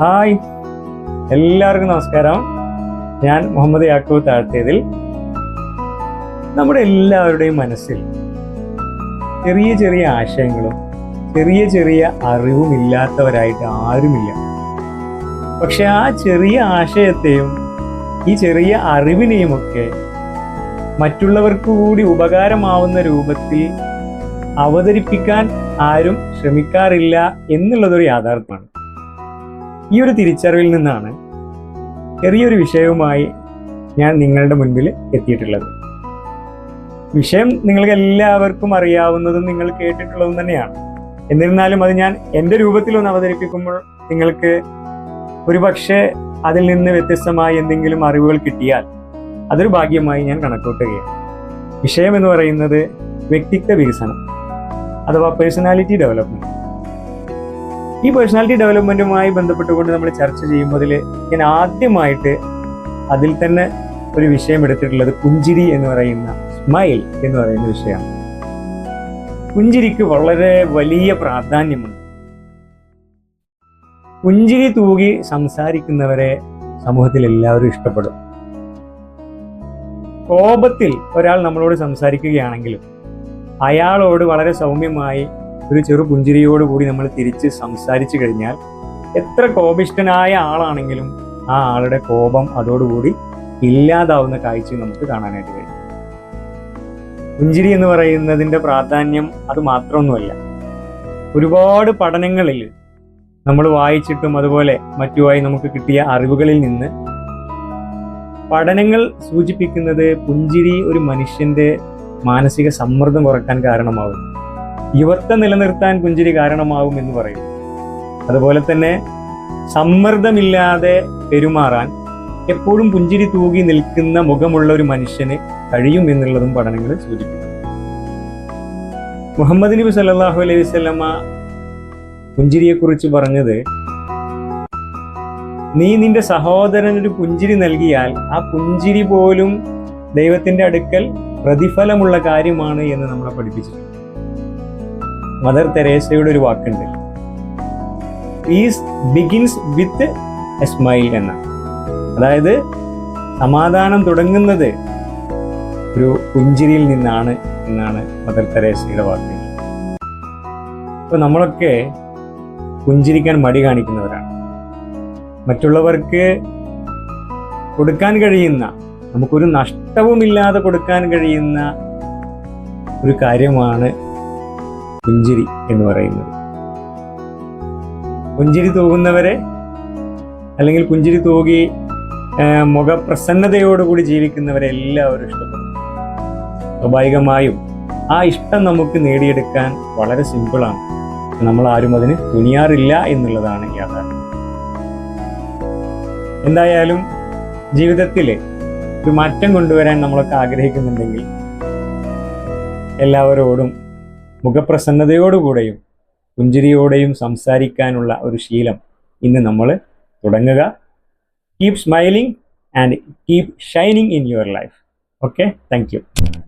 Hi. എല്ലാവർക്കും നമസ്കാരം. ഞാൻ മുഹമ്മദ് യാക്കൂബ് താഴ്ത്തിയതിൽ. നമ്മുടെ എല്ലാവരുടെയും മനസ്സിൽ ചെറിയ ചെറിയ ആശയങ്ങളും ചെറിയ ചെറിയ അറിവും ഇല്ലാത്തവരായിട്ട് ആരുമില്ല. പക്ഷെ ആ ചെറിയ ആശയത്തെയും ഈ ചെറിയ അറിവിനെയുമൊക്കെ മറ്റുള്ളവർക്ക് കൂടി ഉപകാരമാവുന്ന രൂപത്തിൽ അവതരിപ്പിക്കാൻ ആരും ശ്രമിക്കാറില്ല എന്നുള്ളതൊരു യാഥാർത്ഥ്യമാണ്. ഈ ഒരു തിരിച്ചറിവിൽ നിന്നാണ് ചെറിയൊരു വിഷയവുമായി ഞാൻ നിങ്ങളുടെ മുൻപിൽ എത്തിയിട്ടുള്ളത്. വിഷയം നിങ്ങൾക്ക് എല്ലാവർക്കും അറിയാവുന്നതും നിങ്ങൾ കേട്ടിട്ടുള്ളതും തന്നെയാണ്. എന്നിരുന്നാലും അത് ഞാൻ എന്റെ രൂപത്തിലൊന്ന് അവതരിപ്പിക്കുമ്പോൾ നിങ്ങൾക്ക് ഒരുപക്ഷെ അതിൽ നിന്ന് വ്യത്യസ്തമായി എന്തെങ്കിലും അറിവുകൾ കിട്ടിയാൽ അതൊരു ഭാഗ്യമായി ഞാൻ കണക്കൂട്ടുകയാണ്. വിഷയം എന്ന് പറയുന്നത് വ്യക്തിത്വ വികസനം അഥവാ പേഴ്സണാലിറ്റി ഡെവലപ്മെന്റ് ഈ പേഴ്സണാലിറ്റി ഡെവലപ്മെന്റുമായി ബന്ധപ്പെട്ടുകൊണ്ട് നമ്മൾ ചർച്ച ചെയ്യുമ്പോൾ ഞാൻ ആദ്യമായിട്ട് അതിൽ തന്നെ ഒരു വിഷയം എടുത്തിട്ടുള്ളത് പുഞ്ചിരി എന്ന് പറയുന്ന സ്മൈൽ എന്ന് പറയുന്ന വിഷയമാണ്. പുഞ്ചിരിക്ക് വളരെ വലിയ പ്രാധാന്യമുണ്ട്. പുഞ്ചിരി തൂകി സംസാരിക്കുന്നവരെ സമൂഹത്തിൽ എല്ലാവരും ഇഷ്ടപ്പെടും. കോപത്തിൽ ഒരാൾ നമ്മളോട് സംസാരിക്കുകയാണെങ്കിലും അയാളോട് വളരെ സൗമ്യമായി ഒരു ചെറു പുഞ്ചിരിയോട് കൂടി നമ്മൾ തിരിച്ച് സംസാരിച്ചു കഴിഞ്ഞാൽ എത്ര കോപിഷ്ടനായ ആളാണെങ്കിലും ആ ആളുടെ കോപം അതോടുകൂടി ഇല്ലാതാവുന്ന കാഴ്ച നമുക്ക് കാണാനായിട്ട് കഴിയും. പുഞ്ചിരി എന്ന് പറയുന്നതിന്റെ പ്രാധാന്യം അത് മാത്രമൊന്നുമല്ല. ഒരുപാട് പഠനങ്ങളിൽ നമ്മൾ വായിച്ചിട്ടും അതുപോലെ മറ്റുമായി നമുക്ക് കിട്ടിയ അറിവുകളിൽ നിന്ന് പഠനങ്ങൾ സൂചിപ്പിക്കുന്നത് പുഞ്ചിരി ഒരു മനുഷ്യന്റെ മാനസിക സമ്മർദ്ദം കുറയ്ക്കാൻ കാരണമാകും യുവത്വം നിലനിർത്താൻ പുഞ്ചിരി കാരണമാവും എന്ന് പറയും. അതുപോലെ തന്നെ സമ്മർദ്ദമില്ലാതെ പെരുമാറാൻ എപ്പോഴും പുഞ്ചിരി തൂകി നിൽക്കുന്ന മുഖമുള്ള ഒരു മനുഷ്യന് കഴിയും എന്നുള്ളതും പഠനങ്ങൾ സൂചിപ്പിക്കുന്നു. മുഹമ്മദ് നബി സല്ലാഹു അലൈഹി വസല്ലമ പുഞ്ചിരിയെക്കുറിച്ച് പറഞ്ഞത് നീ നിന്റെ സഹോദരനൊരു പുഞ്ചിരി നൽകിയാൽ ആ പുഞ്ചിരി പോലും ദൈവത്തിന്റെ അടുക്കൽ പ്രതിഫലമുള്ള കാര്യമാണ് എന്ന് നമ്മളെ പഠിപ്പിച്ചിട്ടുണ്ട്. മദർ തെരേസയുടെ ഒരു വാക്കുണ്ട്. Peace begins with a smile എന്ന അതായത് സമാധാനം തുടങ്ങുന്നത് ഒരു പുഞ്ചിരിയിൽ നിന്നാണ് എന്നാണ് മദർ തെരേസയുടെ വാക്കുകൾ ഇപ്പൊ നമ്മളൊക്കെ പുഞ്ചിരിക്കാൻ മടി കാണിക്കുന്നവരാണ്. മറ്റുള്ളവർക്ക് കൊടുക്കാൻ കഴിയുന്ന നമുക്കൊരു നഷ്ടവുമില്ലാതെ കൊടുക്കാൻ കഴിയുന്ന ഒരു കാര്യമാണ് പുഞ്ചിരി എന്ന് പറയുന്നത്. പുഞ്ചിരി തൂകുന്നവരെ അല്ലെങ്കിൽ പുഞ്ചിരി തൂകി മുഖപ്രസന്നതയോടുകൂടി ജീവിക്കുന്നവരെ എല്ലാവരും ഇഷ്ടപ്പെടും. സ്വാഭാവികമായും ആ ഇഷ്ടം നമുക്ക് നേടിയെടുക്കാൻ വളരെ സിമ്പിളാണ് നമ്മൾ ആരും അതിന് തുനിയാറില്ല എന്നുള്ളതാണ് യാഥാർത്ഥ്യം. എന്തായാലും ജീവിതത്തിൽ ഒരു മാറ്റം കൊണ്ടുവരാൻ നമ്മളൊക്കെ ആഗ്രഹിക്കുന്നുണ്ടെങ്കിൽ എല്ലാവരോടും മുഖപ്രസന്നതയോടുകൂടെയും പുഞ്ചിരിയോടെയും സംസാരിക്കാനുള്ള ഒരു ശീലം ഇന്ന് നമ്മൾ തുടങ്ങുക. Keep smiling and keep shining in your life okay thank